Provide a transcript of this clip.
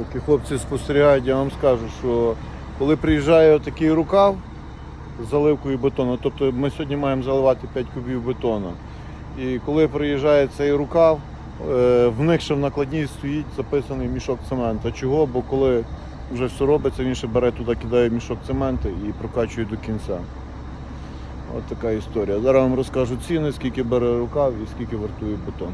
Поки хлопці спостерігають, я вам скажу, що коли приїжджає такий рукав з заливкою бетону, тобто ми сьогодні маємо заливати 5 кубів бетону. І коли приїжджає цей рукав, е, в них ще в накладній стоїть записаний мішок цементу. Чого? Бо коли вже все робиться, він ще бере туди, кидає мішок цементу і прокачує до кінця. От така історія. Зараз вам розкажу ціни, скільки бере рукав і скільки вартує бетон.